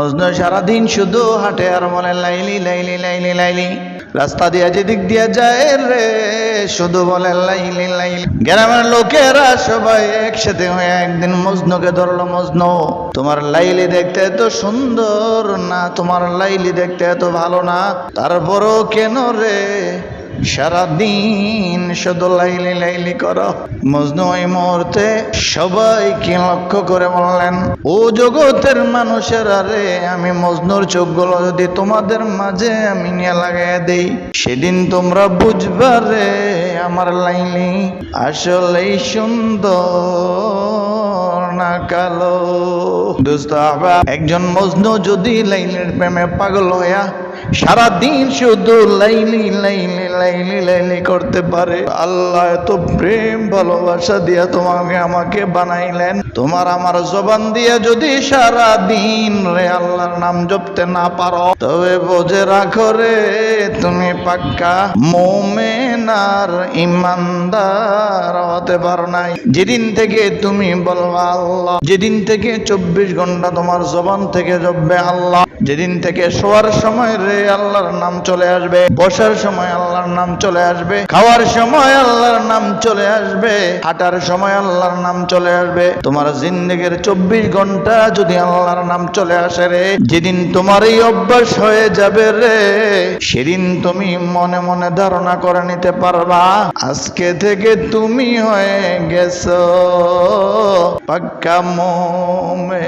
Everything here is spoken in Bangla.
মজনু সারাদিন শুধু হাঁটে আর বলে লাইলি লাইলি লাইলি লাইলি। রাস্তা দিয়া যেদিক দিয়া যায় রে, শুধু বলে লাইলি লাইলি। গ্রামের লোকেরা সবাই একসাথে হয়ে একদিন মজনুকে ধরলো মজনু। তোমার লাইলি দেখতে এত সুন্দর না, তোমার লাইলি দেখতে এত ভালো না। তারপরও কেন রে? সারাদিন শুধু লাইলি লাইলি করো। মজনু ওই মুহূর্তে সবাইকে লক্ষ্য করে বললেন, ও জগতের মানুষের আরে আমি মজনুর চোখগুলো যদি তোমাদের মাঝে আমি নিয়ে লাগাই দেই, সেদিন তোমরা বুঝবা রে আমার লাইলি আসলেই সুন্দর না কালো। দোস্ত একজন মজনু যদি লাইলের প্রেমে পাগল হইয়া সারাদিন শুধু লাইলি লাইলি লাইলি লাইলি করতে পারে। আল্লাহ এত প্রেম, ভালোবাসা দিয়া তোমাকে আমাকে বানাইলেন। তোমার আমার জবান দিয়া যদি সারা দিন রে আল্লাহর নাম জপতে না পারো, তবে বোঝে রাখো রে, তুমি পাক্কা মোমেনার ইমানদার হতে পারো নাই। যেদিন থেকে তুমি বলবা আল্লাহ, যেদিন থেকে চব্বিশ ঘণ্টা তোমার জবান থেকে জপবে আল্লাহ, যেদিন থেকে শোয়ার সময় রে আল্লাহর নাম চলে আসবে। বসার সময় আল্লাহর নাম চলে আসবে। খাওয়ার সময় আল্লাহর নাম চলে আসবে। হাঁটার সময় আল্লাহর নাম চলে আসবে। তোমার জিন্দগির চব্বিশ ঘণ্টা যদি আল্লাহর নাম চলে আসে রে, যেদিন তোমার এই অভ্যাস হয়ে যাবে রে, সেদিন তুমি মনে মনে ধারণা করে নিতে পারবা, আজকে থেকে তুমি হয়ে গেছো। পাক্কা মোমে